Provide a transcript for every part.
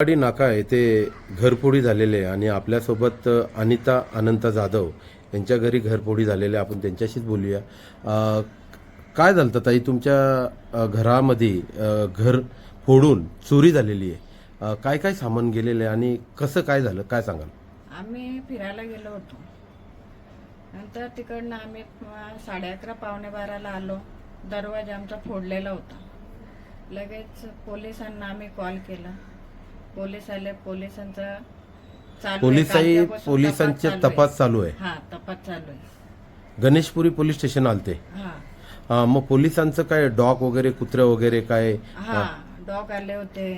वाडी नाका येथे घरफोडी झालेले आणि आपल्यासोबत अनिता अनंत जाधव यांच्या घरी घरफोडी झालेले आहे. आपण त्यांच्याशीच बोलूया. अ, काय झालं होतं ताई? तुमच्या अ, घरामध्ये अ, घर फोडून चोरी झालेली आहे. अ, काय काय सामान गेलेलं आहे आणि कसं काय झालं? काय सांगाल? आम्ही फिरायला गेलो होतो. नंतर तिकडनं आम्ही अं, साडे अकरा पावणे बाराला आलो. दरवाजा आमचा फोडलेला होता. लगेच पोलिसांना आम्ही कॉल केला. पोलीस आले पोलिसांचा चालू. पोलिसाई पोलिसांचे. तपास चालू आहे. हा तपास चालू आहे. गणेशपुरी पोलीस स्टेशन आलते. हा. मग पोलिसांचं काय डॉग वगैरे कुत्रे वगैरे काय? हा डॉग आले होते.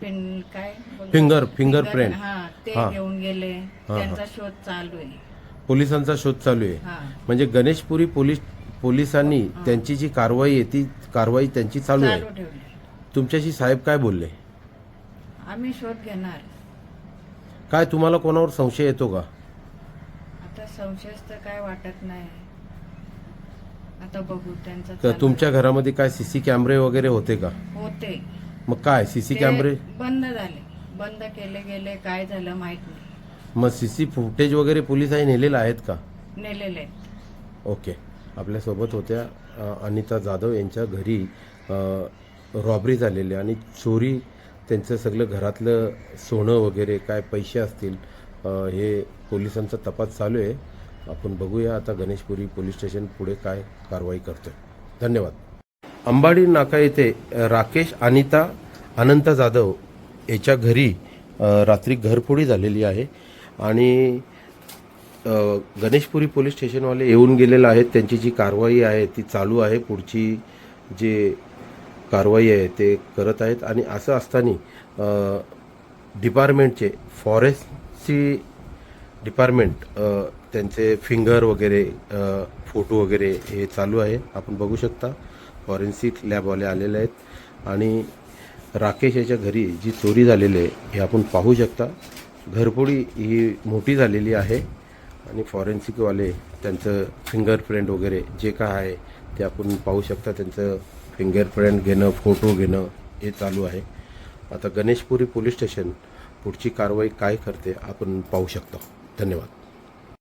पिन काय? बोलतात? Finger fingerprint. हा ते हा. घेऊन गेले. त्यांचा शोध चालू आहे. पोलिसांचा शोध चालू आहे. हा. म्हणजे गणेशपुरी पोलीस पोलिसांनी त्यांची जी कारवाई आहे ती कारवाई त्यांची चालू आहे. चालू ठेवले. तुमच्याशी साहेब काय बोलले? आम्ही शोध घेणार. काय तुम्हाला कोणावर संशय येतो का? आता संशयच तर काय वाटत नाही. आता बघू त्यांचं तर चालू तुमच्या घरामध्ये काय सीसी कॅमेरे वगैरे होते का. होते. मग काय सीसी ते कॅमेरे? बंद झाले. बंद केले गेले काय झालं माहीत नाही. मग सीसी फुटेज वगैरे पोलिसांनी नेलेलं आहेत का? नेलेले आहेत. ओके. आपल्यासोबत होत्या अ, अनिता जाधव यांच्या घरी रॉबरी झालेली आणि चोरी त्यांचं सगळं घरातलं सोनं वगैरे काय पैसे असतील हे पोलिसांचा तपास चालू आहे. आपण बघूया आता गणेशपुरी पोलीस स्टेशन पुढे काय कारवाई करतोय. धन्यवाद. अंबाडी नाका येथे राकेश अनिता अनंत जाधव याच्या घरी रात्री घरफोडी झालेली आहे. आणि गणेशपुरी पोलीस स्टेशनवाले येऊन गेलेले आहेत. त्यांची जी कारवाई आहे ती चालू आहे. पुढची जे कारवाई आहे ते करत आहेत. आणि असं असताना डिपार्टमेंटचे फॉरेस्टची डिपार्टमेंट त्यांचे फिंगर वगैरे फोटो वगैरे हे चालू आहे. आपण बघू शकता फॉरेन्सिक लॅबवाले आलेले आहेत. आणि राकेश याच्या घरी जी चोरी झालेली आहे हे आपण पाहू शकता. घरफोडी ही मोठी झालेली आहे. आणि फॉरेन्सिकवाले त्यांचं फिंगरप्रिंट वगैरे जे काय आहे ते आपण पाहू शकता. त्यांचं फिंगरप्रिंट घेणं फोटो घेणं हे चालू आहे. आता गणेशपुरी पोलीस स्टेशन पुढची कारवाई काय करते आपण पाहू शकतो. धन्यवाद.